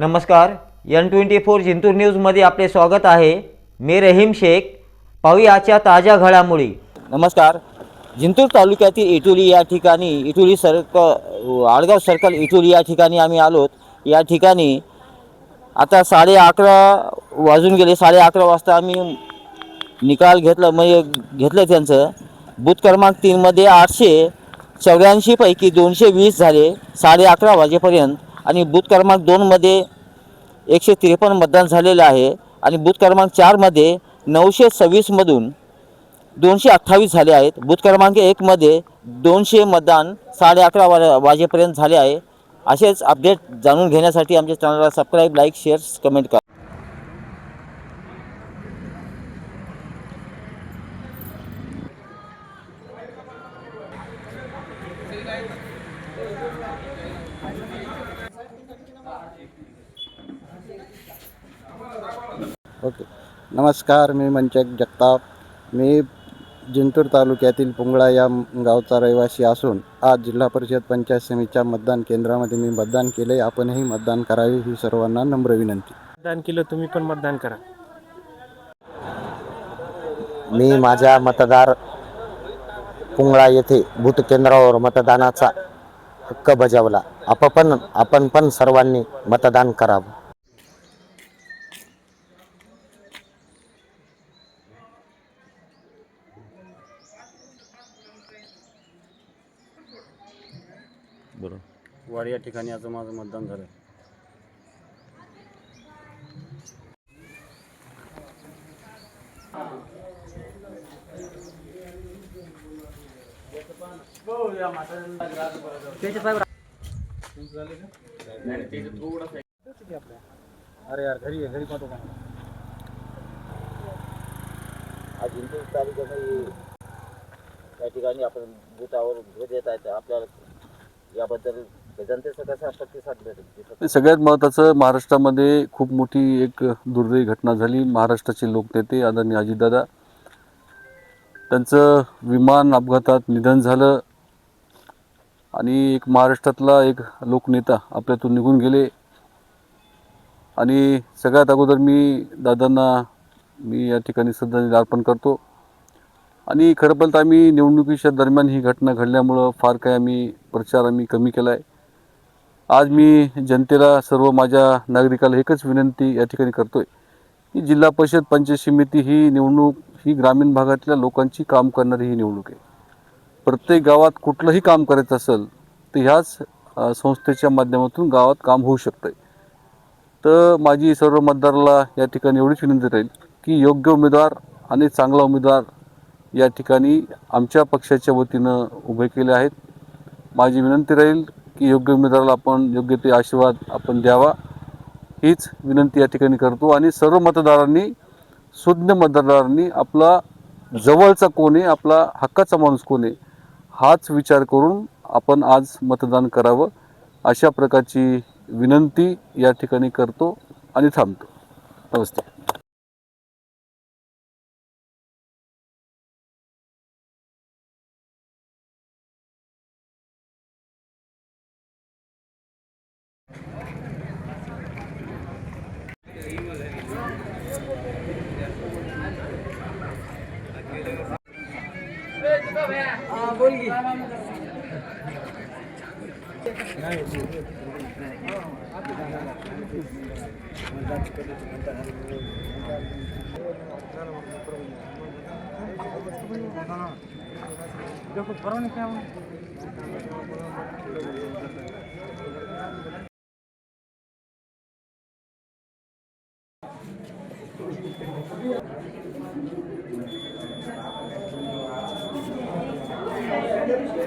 नमस्कार N twenty four Jintur न्यूजमध्ये आपले स्वागत आहे. मी रहीम शेख. पाहुयाच्या ताज्या घडामोडी. नमस्कार. जिंतूर तालुक्यातील इटुली या ठिकाणी इटुली सर्क आडगाव सर्कल इटुली या ठिकाणी आम्ही आलोत. या ठिकाणी आता साडे अकरा वाजून गेले. साडे अकरा वाजता आम्ही निकाल घेतलं म्हणजे घेतलं त्यांचं. बूथ क्रमांक तीनमध्ये आठशे चौऱ्याऐंशीपैकी दोनशे वीस झाले. साडे अकरा वाजेपर्यंत आणि बूथ क्रमांक दोनमध्ये एकशे त्रेपन्न मतदान झालेलं आहे. आणि बूथ क्रमांक चारमध्ये नऊशे सव्वीसमधून दोनशे अठ्ठावीस झाले आहेत. बूथ क्रमांक एकमध्ये दोनशे मतदान साडे अकरा वा वाजेपर्यंत झाले आहे. असेच अपडेट जाणून घेण्यासाठी आमच्या चॅनलला सबस्क्राईब लाईक शेअर्स कमेंट करा. ओके नमस्कार मी मंचक जगताप. मी जिंतूर तालुक्यातील पुंगळा या गावचा रहिवासी असून आज जिल्हा परिषद पंचायत समितीच्या मतदान केंद्रामध्ये मी मतदान केले. आपणही मतदान करावे ही सर्वांना नम्र विनंती. मतदान केलं तुम्ही पण मतदान करा. मी माझ्या मतदार पुंगळा येथे बूथ केंद्रावर मतदानाचा हक्क बजावला. आपण आपण पण सर्वांनी मतदान करावं. वाडी या ठिकाणी आज माझं मतदान झालं अरे यार घरी घरी पाहतो का? आज जिंतूर तालुक्यामध्ये या ठिकाणी आपण बूथावर भेट देत आहेत. आपल्याला याबद्दल जनतेचा कसा प्रतिसाद भेटेल सगळ्यात महत्त्वाचं महाराष्ट्रामध्ये खूप मोठी एक दुर्दैवी घटना झाली. महाराष्ट्राचे लोकनेते आदरणीय अजितदादा त्यांचं विमान अपघातात निधन झालं आणि एक महाराष्ट्रातला एक लोकनेता आपल्यातून निघून गेले. आणि सगळ्यात अगोदर मी दादांना मी या ठिकाणी श्रद्धांजली अर्पण करतो. आणि खरं पाहिलं तर आम्ही निवडणुकीच्या दरम्यान ही घटना घडल्यामुळं फार काही आम्ही प्रचार आम्ही कमी केला आहे आज मी जनतेला सर्व माझ्या नागरिकाला एकच विनंती या ठिकाणी करतो आहे की जिल्हा परिषद पंचायत समिती ही निवडणूक ही ग्रामीण भागातल्या लोकांची काम करणारी ही निवडणूक आहे. प्रत्येक गावात कुठलंही काम करायचं असेल तर ह्याच संस्थेच्या माध्यमातून गावात काम होऊ शकतं आहे तर माझी सर्व मतदाराला या ठिकाणी एवढीच विनंती राहील की योग्य उमेदवार आणि चांगला उमेदवार या ठिकाणी आमच्या पक्षाच्या वतीनं उभे केले आहेत. माझी विनंती राहील की योग्य उमेदवाराला आपण योग्य ते आशीर्वाद आपण द्यावा. हीच विनंती या ठिकाणी करतो आणि सर्व मतदारांनी सुज्ञ मतदारांनी आपला जवळचा कोण आहे आपला हक्काचा माणूस कोण आहे हाच विचार करून आपण आज मतदान करावं. अशा प्रकारची विनंती या ठिकाणी करतो आणि थांबतो. नमस्ते. बोल की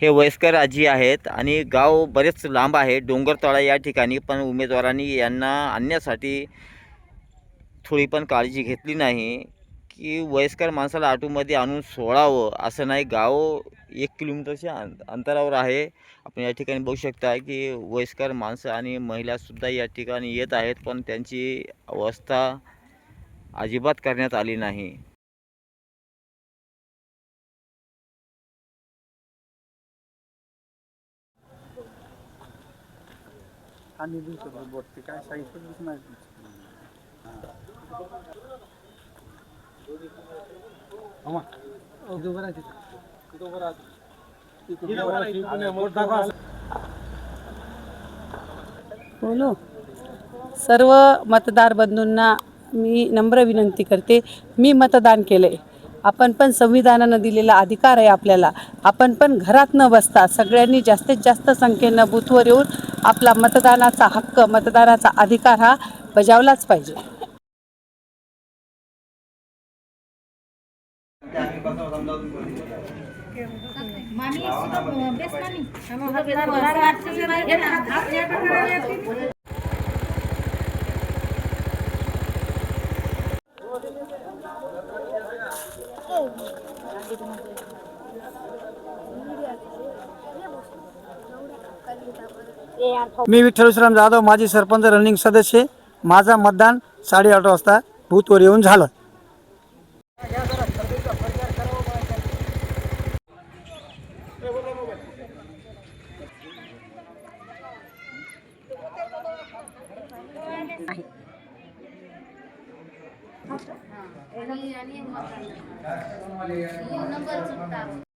हे वयस्कर आजी आहेत आणि गाव बरेच लांब आहे डोंगरतळा या ठिकाणी पण उमेदवारांनी यांना आणण्यासाठी थोडी पण काळजी घेतली नाही की वयस्कर माणसाला ऑटोमध्ये आणून सोडावं असं नाही. गाव एक किलोमीटरच्या अंतरावर आहे. आपण या ठिकाणी बघू शकता की वयस्कर माणसं आणि महिलासुद्धा या ठिकाणी येत आहेत पण त्यांची अवस्था अजिबात करण्यात आली नाही. बोलो. सर्व मतदार बंधूंना मी नम्र विनंती करते. मी मतदान केलं आहे आपण पण संविधानानं दिलेला अधिकार आहे आपल्याला. आपण पण घरात न बसता सगळ्यांनी जास्तीत जास्त संख्येनं बूथवर येऊन आपला मतदानाचा हक्क मतदानाचा अधिकार हा बजावलाच पाहिजे. मी विठ्ठल विश्राम जाधव माजी सरपंच रनिंग सदस्य माझा मतदान साडेआठ वाजता भूतवर येऊन झालं.